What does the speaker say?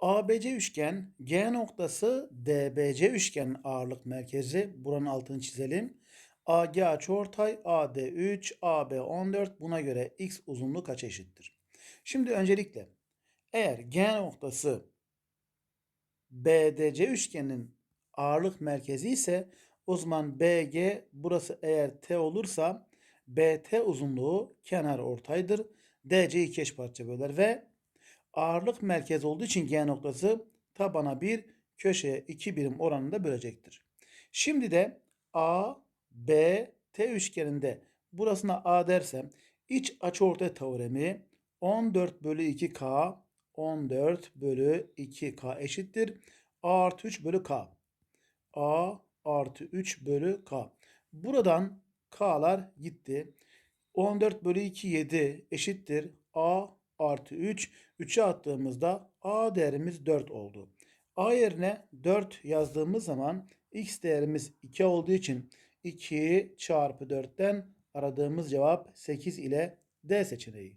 ABC üçgen G noktası DBC üçgenin ağırlık merkezi. Buranın altını çizelim. AG açıortay AD 3 AB 14 buna göre x uzunluğu kaç eşittir? Şimdi öncelikle eğer G noktası BDC üçgenin ağırlık merkezi ise o zaman BG burası eğer T olursa BT uzunluğu kenar ortaydır. DC iki eş parça böler ve ağırlık merkezi olduğu için G noktası tabana bir köşeye 2 birim oranında bölecektir. Şimdi de A, B, T üçgeninde burasına A dersem iç açıortay teoremi 14 bölü 2K 14 bölü 2K eşittir. A artı 3 bölü K. A artı 3 bölü K. Buradan K'lar gitti. 14 bölü 2 7 eşittir. Artı 3. 3'e attığımızda A değerimiz 4 oldu. A yerine 4 yazdığımız zaman X değerimiz 2 olduğu için 2 çarpı 4'ten aradığımız cevap 8 ile D seçeneği.